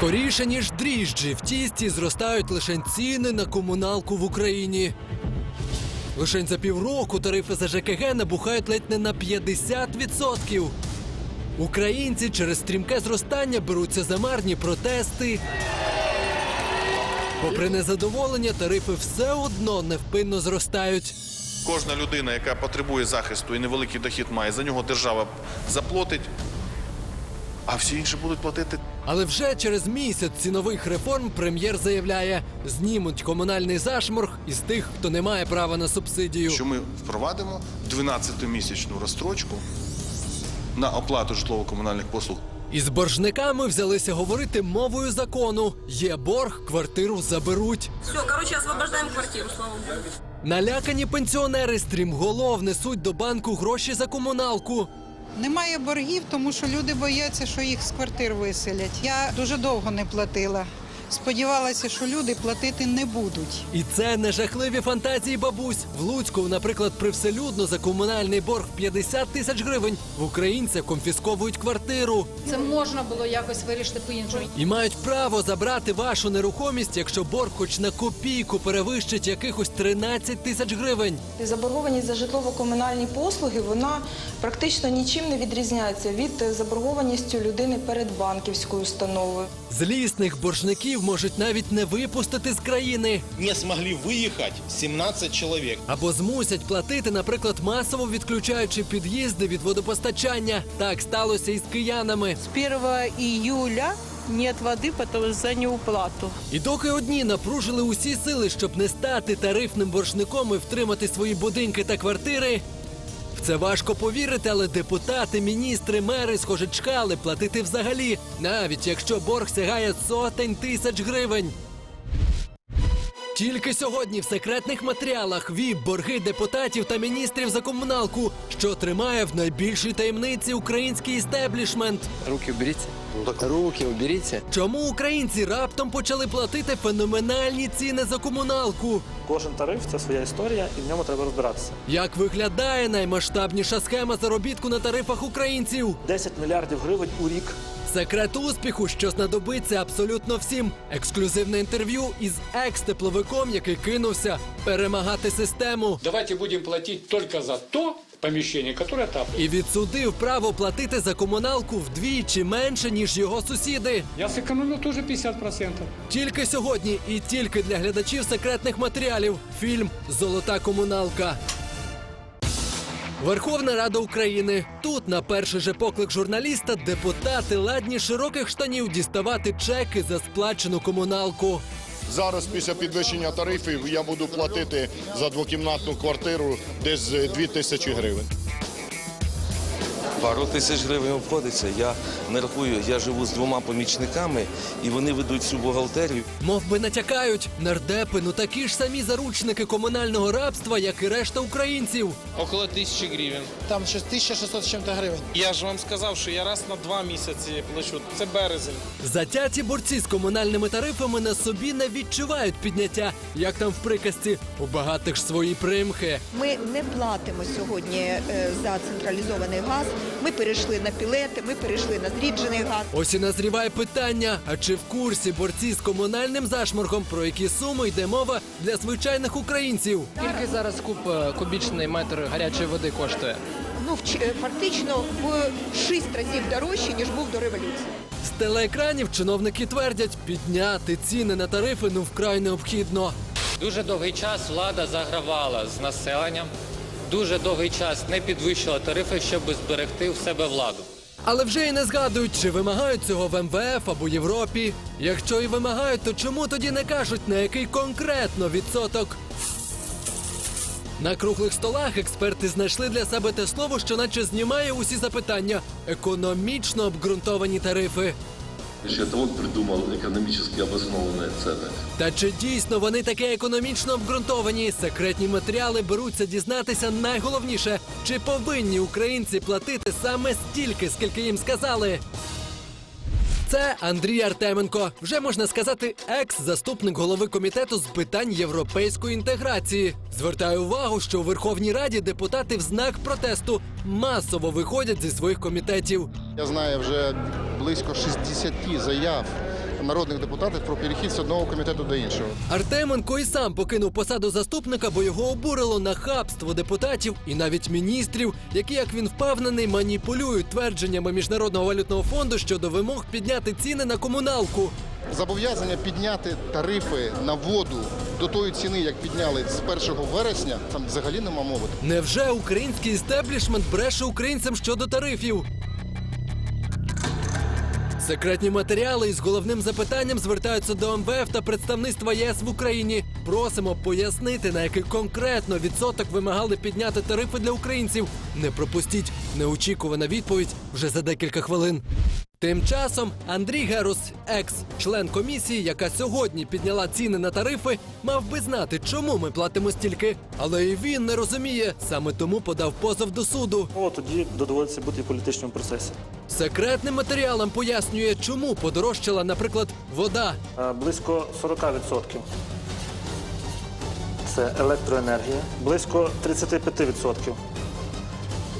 Скоріше ніж дріжджі в тісті зростають лише ціни на комуналку в Україні. Лише за півроку тарифи за ЖКГ набухають ледь не на 50%. Українці через стрімке зростання беруться за марні протести. Попри незадоволення, тарифи все одно невпинно зростають. Кожна людина, яка потребує захисту і невеликий дохід має, за нього держава заплатить, а всі інші будуть платити. Але вже через місяць цінових реформ прем'єр заявляє, знімуть комунальний зашморг із тих, хто не має права на субсидію. Що ми впровадимо 12-місячну розстрочку на оплату житлово-комунальних послуг. Із боржниками взялися говорити мовою закону. Є борг, квартиру заберуть. Все, короче, освобождаем квартиру, слава богу. Налякані пенсіонери стрімголов несуть до банку гроші за комуналку. Немає боргів, тому що люди бояться, що їх з квартир виселять. Я дуже довго не платила. Сподівалася, що люди платити не будуть. І це не жахливі фантазії бабусь. В Луцьку, наприклад, привселюдно за комунальний борг 50 тисяч гривень в українця конфісковують квартиру Це можна було якось вирішити по-іншому. і мають право забрати вашу нерухомість, якщо борг хоч на копійку перевищить якихось 13 тисяч гривень. Заборгованість за житлово-комунальні послуги вона практично нічим не відрізняється від заборгованістю людини перед банківською установою. Злісних боржників можуть навіть не випустити з країни не смогли выехать 17 человек. або змусять платити, наприклад, масово відключаючи під'їзди від водопостачання. Так сталося і з киянами. С 1 июля нет воды потому за неуплату. І доки одні напружили усі сили, щоб не стати тарифним боржником і втримати свої будинки та квартири. Це важко повірити, але депутати, міністри, мери, схоже, чкали платити взагалі, навіть якщо борг сягає сотень тисяч гривень. Тільки сьогодні в секретних матеріалах вів борги депутатів та міністрів за комуналку, що тримає в найбільшій таємниці український істеблішмент. Руки уберите. Руки уберите. Чому українці раптом почали платити феноменальні ціни за комуналку? Кожен тариф це своя історія, і в ньому треба розбиратися. Як виглядає наймасштабніша схема заробітку на тарифах українців? 10 мільярдів гривень у рік. Секрет успіху, що знадобиться абсолютно всім. Ексклюзивне інтерв'ю із екс-тепловиком, який кинувся перемагати систему. Давайте будем платить только за то помещение, которое отапливается. І відсудив право платити за комуналку вдвічі менше, ніж його сусіди. Я сэкономил тоже 50%. Тільки сьогодні і тільки для глядачів секретних матеріалів. Фільм Золота комуналка. Верховна Рада України. Тут на перший же поклик журналіста депутати ладні широких штанів діставати чеки за сплачену комуналку. Зараз після підвищення тарифів я буду платити за двокімнатну квартиру десь 2 тисячі гривень. Пару тисяч гривень обходиться. Я не рахую, я живу з двома помічниками, і вони ведуть всю бухгалтерію. Мов би натякають, нардепи, ну такі ж самі заручники комунального рабства, як і решта українців. Около тисячі гривень. Там щось 1600 з чим-то гривень. Я ж вам сказав, що я раз на два місяці плачу. Це березень. Затяті борці з комунальними тарифами на собі не відчувають підняття, як там в приказці. У багатих ж свої примхи. Ми не платимо сьогодні е, за централізований газ. Ми перейшли на пілети, ми перейшли на зріджений газ. Ось і назріває питання: а чи в курсі борці з комунальним зашморгом, про які суми йде мова для звичайних українців? Скільки зараз куб кубічний метр гарячої води коштує? Ну, е, фактично в 6 разів дорожче, ніж був до революції. З телеекранів чиновники твердять, підняти ціни на тарифи ну вкрай необхідно. Дуже довгий час влада загравала з населенням. Дуже довгий час не підвищила тарифи, щоб зберегти в себе владу. Але вже і не згадують, чи вимагають цього в МВФ або Європі. Якщо і вимагають, то чому тоді не кажуть, на який конкретно відсоток? На круглих столах експерти знайшли для себе те слово, що наче знімає усі запитання економічно обґрунтовані тарифи. Это он придумал экономически обоснованные цены. Та чи дійсно вони таке економічно обґрунтовані? Секретні матеріали беруться дізнатися найголовніше, чи повинні українці платити саме стільки, скільки їм сказали. Це Андрій Артеменко, вже можна сказати, екс-заступник голови комітету з питань європейської інтеграції. Звертаю увагу, що у Верховній Раді депутати в знак протесту масово виходять зі своїх комітетів. Я знаю вже близько 60 заяв народних депутатів про перехід з одного комітету до іншого. Артеменко і сам покинув посаду заступника, бо його обурило нахабство депутатів і навіть міністрів, які, як він впевнений, маніпулюють твердженнями міжнародного валютного фонду щодо вимог підняти ціни на комуналку. Зобов'язання підняти тарифи на воду до тої ціни, як підняли з 1 вересня, там взагалі нема мови. Невже український істеблішмент бреше українцям щодо тарифів? Секретні матеріали із головним запитанням звертаються до МВФ та представництва ЄС в Україні. Просимо пояснити, на який конкретно відсоток вимагали підняти тарифи для українців. Не пропустіть неочікувана відповідь вже за декілька хвилин. Тим часом Андрій Герус, екс-член комісії, яка сьогодні підняла ціни на тарифи, мав би знати, чому ми платимо стільки. Але і він не розуміє. Саме тому подав позов до суду. О, тоді доводиться бути в політичному процесі. Секретним матеріалам пояснює, чому подорожчала, наприклад, вода. Е, Близько 40% це електроенергія, близько 35%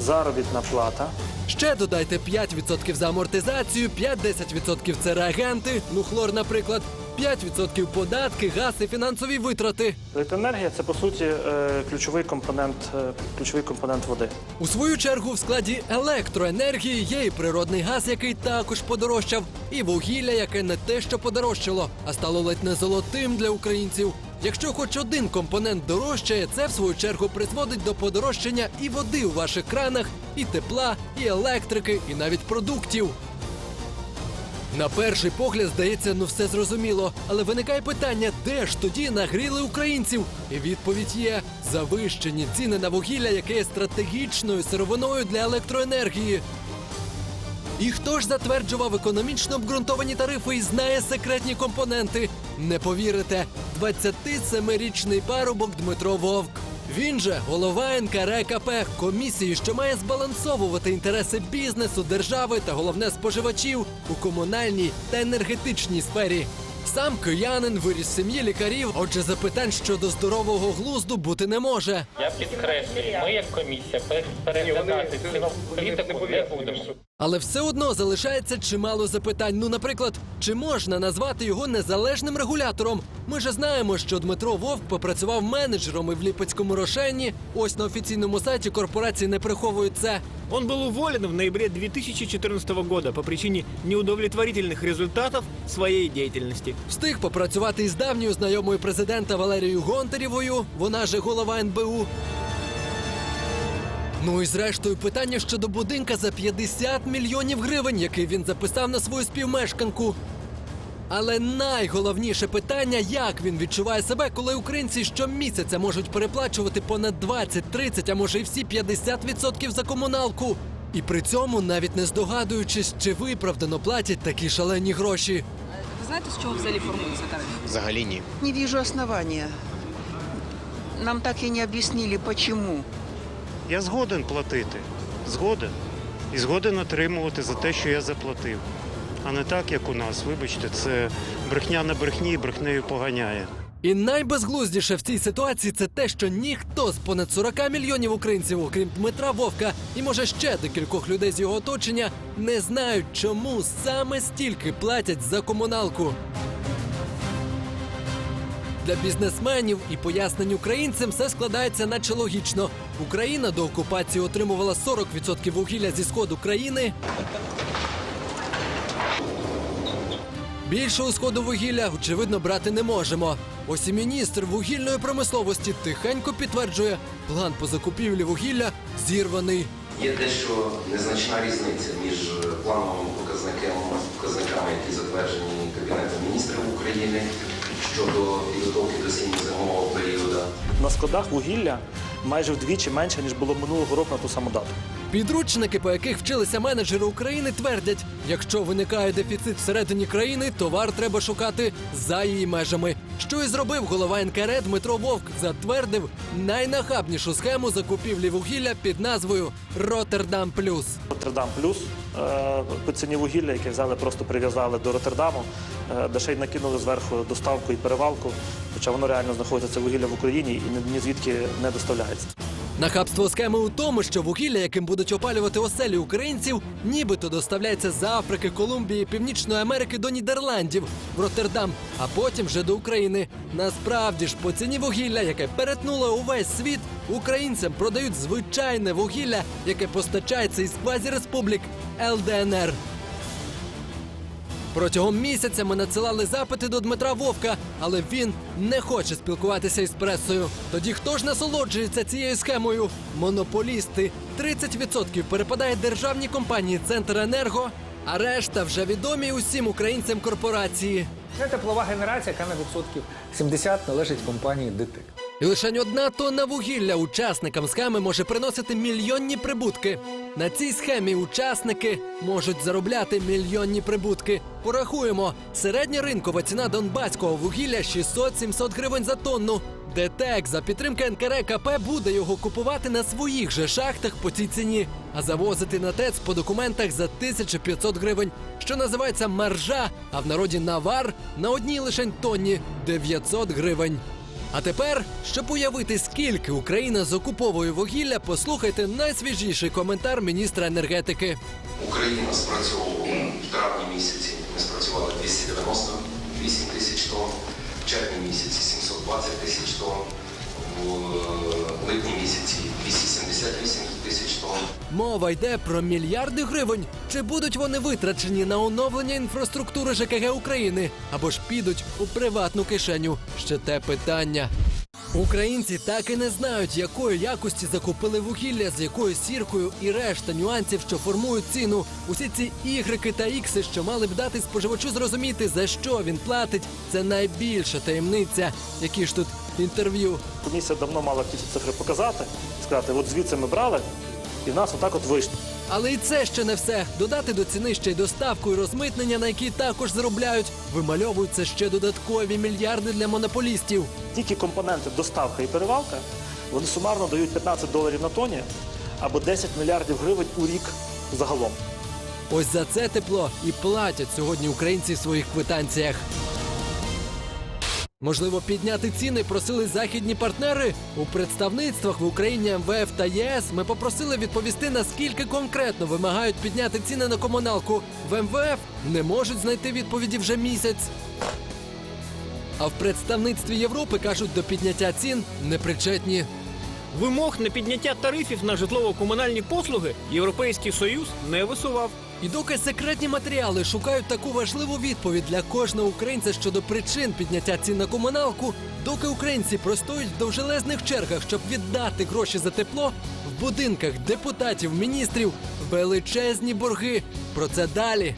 заробітна плата. Ще додайте 5% за амортизацію, 5-10% це реагенти, ну хлор, наприклад, 5% податки, газ і фінансові витрати. Електроенергія це по суті е, ключовий компонент, е, ключовий компонент води. У свою чергу в складі електроенергії є і природний газ, який також подорожчав, і вугілля, яке не те, що подорожчало, а стало ледь не золотим для українців. Якщо хоч один компонент дорожчає, це в свою чергу призводить до подорожчання і води у ваших кранах, і тепла, і електрики, і навіть продуктів. На перший погляд здається, ну все зрозуміло, але виникає питання, де ж тоді нагріли українців? І відповідь є завищені ціни на вугілля, яке є стратегічною сировиною для електроенергії. І хто ж затверджував економічно обґрунтовані тарифи і знає секретні компоненти? Не повірите, 27-річний парубок Дмитро Вовк. Він же голова НКРКП комісії, що має збалансовувати інтереси бізнесу, держави та головне споживачів у комунальній та енергетичній сфері. Сам киянин виріс сім'ї лікарів, отже, запитань щодо здорового глузду бути не може. Я підкреслюю, ми як комісія пер- переглядати цінову політику не будемо. Але все одно залишається чимало запитань. Ну, наприклад, чи можна назвати його незалежним регулятором? Ми же знаємо, що Дмитро Вовк попрацював менеджером і в Ліпецькому рошенні. Ось на офіційному сайті корпорації не приховують це. Он был уволен в ноябре 2014 года по причине неудовлетворительных результатов своей деятельности. Встиг попрацювати із давньою знайомою президента Валерією Гонтарєвою, вона же голова НБУ. Ну і зрештою питання щодо будинка за 50 мільйонів гривень, який він записав на свою співмешканку. Але найголовніше питання, як він відчуває себе, коли українці щомісяця можуть переплачувати понад 20, 30, а може й всі 50% за комуналку. І при цьому навіть не здогадуючись, чи виправдано платять такі шалені гроші. Ви знаєте, з чого взагалі формується тариф? Взагалі ні. Не вижу основания. Нам так і не об'яснили, почему. Я згоден платити. Згоден. І згоден отримувати за те, що я заплатив. А не так, як у нас. Вибачте, це брехня на брехні і брехнею поганяє. І найбезглуздіше в цій ситуації це те, що ніхто з понад 40 мільйонів українців, окрім Дмитра Вовка, і може ще декількох людей з його оточення, не знають, чому саме стільки платять за комуналку. Для бізнесменів і пояснень українцям все складається наче логічно. Україна до окупації отримувала 40% вугілля зі сходу країни. Більшого сходу вугілля, очевидно, брати не можемо. Ось і міністр вугільної промисловості тихенько підтверджує, план по закупівлі вугілля зірваний. Є дещо незначна різниця між плановими показниками, показниками, які затверджені Кабінетом міністрів України щодо підготовки до зимового періоду. На складах вугілля майже вдвічі менше, ніж було минулого року на ту саму дату. Підручники, по яких вчилися менеджери України, твердять: якщо виникає дефіцит всередині країни, товар треба шукати за її межами. Що і зробив голова НКР Дмитро Вовк, затвердив найнахабнішу схему закупівлі вугілля під назвою Роттердам Плюс. Роттердам плюс по ціні вугілля, яке взяли, просто прив'язали до Роттердаму, е, де ще й накинули зверху доставку і перевалку, хоча воно реально знаходиться це вугілля в Україні і ні звідки не доставляється. Нахабство схеми у тому, що вугілля, яким будуть опалювати оселі українців, нібито доставляється з Африки, Колумбії, Північної Америки до Нідерландів в Роттердам, а потім вже до України. Насправді ж по ціні вугілля, яке перетнуло увесь світ, українцям продають звичайне вугілля, яке постачається із квазіреспублік ЛДНР. Протягом місяця ми надсилали запити до Дмитра Вовка, але він не хоче спілкуватися із пресою. Тоді хто ж насолоджується цією схемою? Монополісти. 30% перепадає державній компанії Центр Енерго, а решта вже відомі усім українцям корпорації. Це теплова генерація, яка на відсотків 70 належить компанії ДТИК. І лише одна тонна вугілля учасникам схеми може приносити мільйонні прибутки. На цій схемі учасники можуть заробляти мільйонні прибутки. Порахуємо, середня ринкова ціна донбаського вугілля 600-700 гривень за тонну. ДТЕК за підтримки НКРКП буде його купувати на своїх же шахтах по цій ціні, а завозити на ТЕЦ по документах за 1500 гривень, що називається маржа, а в народі навар на одній лишень тонні 900 гривень. А тепер, щоб уявити, скільки Україна закуповує вугілля, послухайте найсвіжіший коментар міністра енергетики. Україна спрацьовувала в травні місяці. Ми спрацювали 298 тисяч тонн, в червні місяці 720 тисяч тонн, в липні місяці 278 тисяч тонн. Мова йде про мільярди гривень. Чи будуть вони витрачені на оновлення інфраструктури ЖКГ України або ж підуть у приватну кишеню? Ще те питання. Українці так і не знають, якої якості закупили вугілля, з якою сіркою і решта нюансів, що формують ціну. Усі ці ігрики та ікси, що мали б дати споживачу зрозуміти, за що він платить, це найбільша таємниця. Які ж тут інтерв'ю? Комісія давно мала ті цифри показати, сказати, от звідси ми брали, і в нас отак от вийшло. Але і це ще не все. Додати до ціни ще й доставку і розмитнення, на які також заробляють. Вимальовуються ще додаткові мільярди для монополістів. Тільки компоненти доставка і перевалка, вони сумарно дають 15 доларів на тоні або 10 мільярдів гривень у рік загалом. Ось за це тепло і платять сьогодні українці в своїх квитанціях. Можливо, підняти ціни просили західні партнери у представництвах в Україні МВФ та ЄС. Ми попросили відповісти, наскільки конкретно вимагають підняти ціни на комуналку. В МВФ не можуть знайти відповіді вже місяць. А в представництві Європи кажуть, до підняття цін не причетні. Вимог на підняття тарифів на житлово-комунальні послуги Європейський Союз не висував. І доки секретні матеріали шукають таку важливу відповідь для кожного українця щодо причин підняття цін на комуналку, доки українці простоють в довжелезних чергах, щоб віддати гроші за тепло, в будинках депутатів, міністрів величезні борги. Про це далі.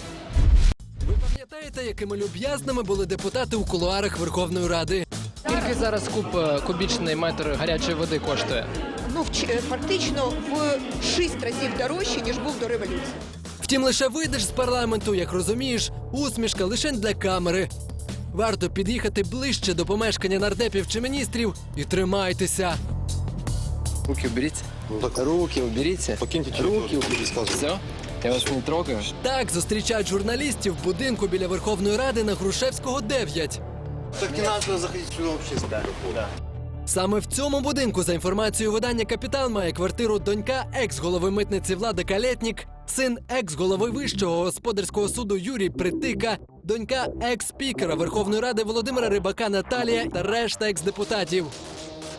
Ви пам'ятаєте, якими люб'язними були депутати у кулуарах Верховної Ради? Скільки зараз куб е, кубічний метр гарячої води коштує? Ну, е, фактично в 6 разів дорожче, ніж був до революції. Втім, лише вийдеш з парламенту, як розумієш, усмішка лише для камери. Варто під'їхати ближче до помешкання нардепів чи міністрів і тримайтеся. Руки уберите. Руки уберите. Покиньте Руки. Все? Я вас не трогаю. Так зустрічають журналістів в будинку біля Верховної Ради на Грушевського 9. Так не надо заходить сюда вообще. Да. Саме в цьому будинку, за інформацією видання Капітал, має квартиру донька екс-голови митниці Влада Калєтнік, син екс-голови Вищого господарського суду Юрій Притика, донька екс-спікера Верховної Ради Володимира Рибака Наталія та решта екс-депутатів.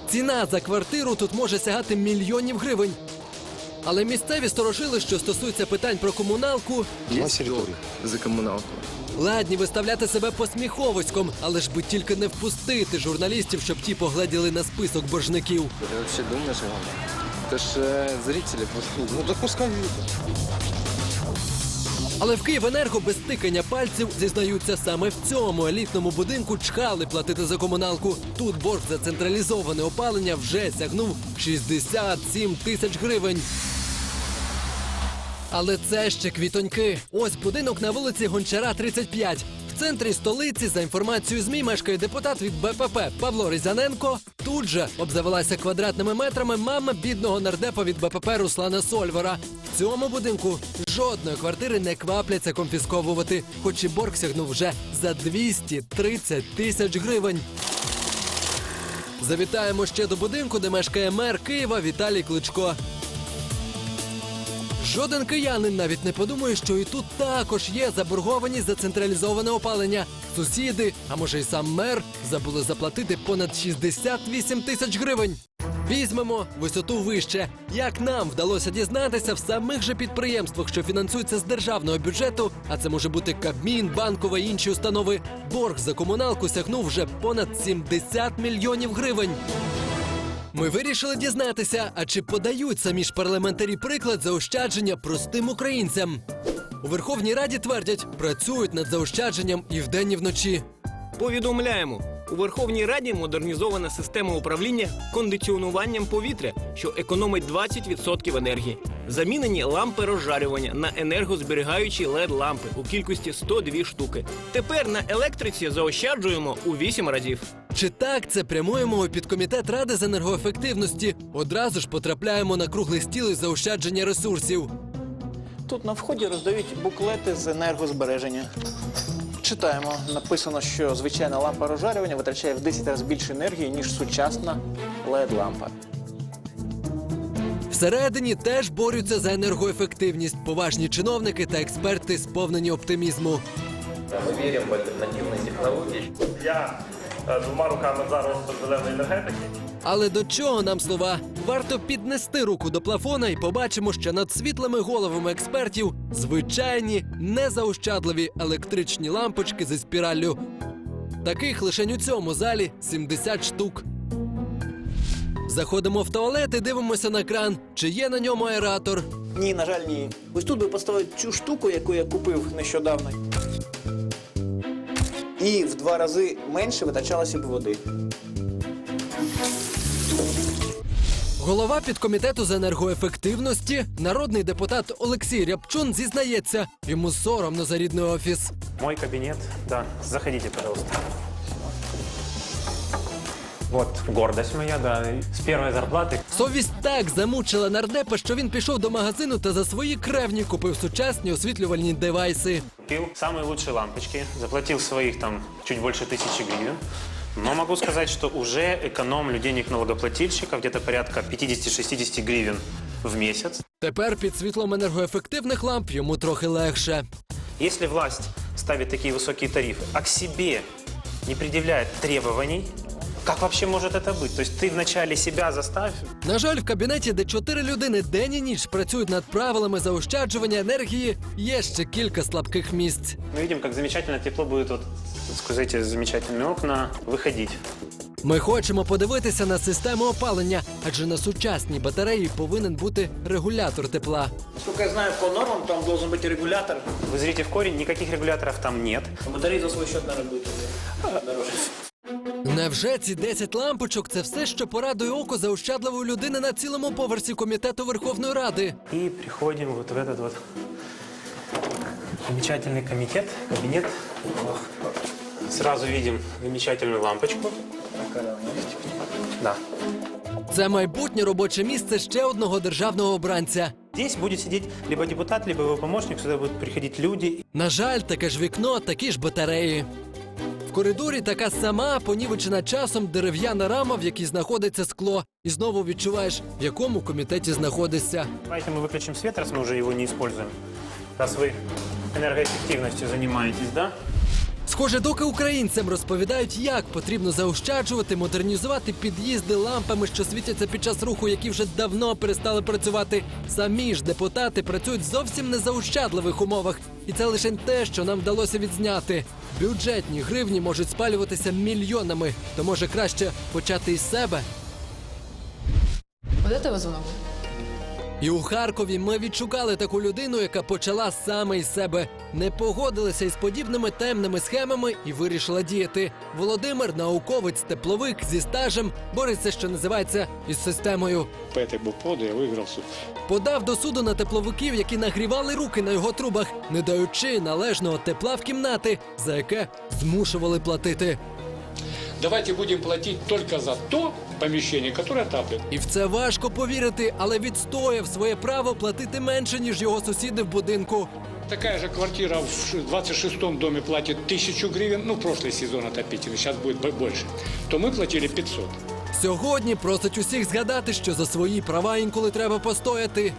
Ціна за квартиру тут може сягати мільйонів гривень. Але місцеві сторожили, що стосується питань про комуналку, Есть долг за коммуналку. ладні виставляти себе посміховиськом, але ж би тільки не впустити журналістів, щоб ті погляділи на список боржників. Думаешь об этом? Это ж э, зрители. Ну так пускай Але в Київенерго без тикання пальців зізнаються саме в цьому елітному будинку чхали платити за комуналку. Тут борг за централізоване опалення вже сягнув 67 тисяч гривень. Але це ще квітоньки. Ось будинок на вулиці Гончара, 35. В центрі столиці, за інформацією ЗМІ, мешкає депутат від БПП Павло Різаненко. Тут же обзавелася квадратними метрами мама бідного нардепа від БПП Руслана Сольвара. В цьому будинку жодної квартири не квапляться конфісковувати, хоч і борг сягнув вже за 230 тисяч гривень. Завітаємо ще до будинку, де мешкає мер Києва Віталій Кличко. Жоден киянин навіть не подумає, що і тут також є заборгованість за централізоване опалення. Сусіди, а може й сам мер, забули заплатити понад 68 тисяч гривень. Візьмемо висоту вище. Як нам вдалося дізнатися в самих же підприємствах, що фінансуються з державного бюджету, а це може бути Кабмін, банкова і інші установи. Борг за комуналку сягнув вже понад 70 мільйонів гривень. Ми вирішили дізнатися, а чи подають самі ж парламентарі приклад заощадження простим українцям. У Верховній Раді твердять, працюють над заощадженням і вдень, і вночі. Повідомляємо. У Верховній Раді модернізована система управління кондиціонуванням повітря, що економить 20% енергії. Замінені лампи розжарювання на енергозберігаючі led лампи у кількості 102 штуки. Тепер на електриці заощаджуємо у 8 разів. Чи так це прямуємо у підкомітет Ради з енергоефективності? Одразу ж потрапляємо на круглий стіл із заощадження ресурсів. Тут на вході роздають буклети з енергозбереження. Читаємо. Написано, що звичайна лампа розжарювання витрачає в 10 разів більше енергії, ніж сучасна LED-лампа. Всередині теж борються за енергоефективність. Поважні чиновники та експерти сповнені оптимізму. Ми віримо в альтернативні технології. Я двома руками за розвиток зеленої енергетики. Але до чого нам слова? Варто піднести руку до плафона і побачимо, що над світлими головами експертів звичайні незаощадливі електричні лампочки зі спіраллю. Таких лише у цьому залі 70 штук. Заходимо в туалет і дивимося на кран, чи є на ньому аератор. Ні, на жаль, ні. Ось тут би поставити цю штуку, яку я купив нещодавно. І в два рази менше витрачалося б води. Голова підкомітету з енергоефективності, народний депутат Олексій Рябчун зізнається, йому соромно за рідний офіс. Мой кабінет, да, заходіть, пожалуйста. Вот гордость моя, да, с первой зарплаты. Совість так замучила нардепа, що він пішов до магазину та за свої кревні купив сучасні освітлювальні девайси. Купил самые лучшие лампочки, заплатил своих там чуть больше тысячи гривен. Но могу сказать, что уже экономлю денег налогоплательщика где-то порядка 50-60 гривен в месяц. Тепер під світлом енергоефективних ламп йому трохи легше. Если власть ставит такие высокие тарифы, а к себе не предъявляет требований, как вообще может это быть? То есть ты вначале себя заставь, На жаль, в кабінеті, де чотири людини день і ніч працюють над правилами заощаджування енергії, є ще кілька слабких місць. мы видим, как замечательно тепло будет вот сквозь эти замечательные окна выходить. Ми хочемо подивитися на систему опалення, адже на сучасній батареї повинен бути регулятор тепла. Насколько я знаю, по нормам там должен быть регулятор. Вы зрите в корень, никаких регуляторов там нет. Батареи за свой счет, наверное, будет дороже. Невже ці 10 лампочок це все, що порадує око заощадливої людини на цілому поверсі комітету Верховної Ради? И приходим вот в этот вот замечательный комитет, кабинет. Сразу видим замечательную лампочку. Да. Це майбутнє робоче місце ще одного державного обранця. Здесь будет сидеть либо депутат, либо его помощник. Сюда будут приходить люди. На жаль, таке ж вікно, такі ж батареї. В коридорі така сама понівечена часом дерев'яна рама, в якій знаходиться скло, і знову відчуваєш, в якому комітеті знаходишся. Давайте мы выключим свет, раз мы уже его не используем. Раз вы энергоэффективностью занимаетесь, да? Схоже, доки українцям розповідають, як потрібно заощаджувати, модернізувати під'їзди лампами, що світяться під час руху, які вже давно перестали працювати. Самі ж депутати працюють в зовсім незаощадливих умовах, і це лише те, що нам вдалося відзняти. Бюджетні гривні можуть спалюватися мільйонами, то може краще почати із себе. Вот это звонок. І у Харкові ми відшукали таку людину, яка почала саме із себе, не погодилася із подібними темними схемами і вирішила діяти. Володимир, науковець, тепловик зі стажем, бореться, що називається, із системою. Петик був поду, я виграв суд. Подав до суду на тепловиків, які нагрівали руки на його трубах, не даючи належного тепла в кімнати, за яке змушували платити. Давайте будем платить только за то помещение, которое отапливает. І в це важко повірити, але відстояв своє право платити менше, ніж його сусіди в будинку. Такая же квартира в 26-м доме платит 1000 гривен, ну, прошлый сезон отопительный, сейчас будет бо- больше, то мы платили 500. сьогодні просить усіх згадати, що за свої права інколи треба постояти.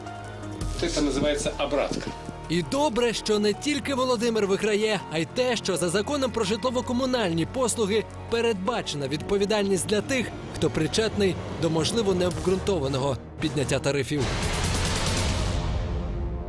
Это называется обратка. І добре, що не тільки Володимир виграє, а й те, що за законом про житлово-комунальні послуги передбачена відповідальність для тих, хто причетний до можливо необґрунтованого підняття тарифів.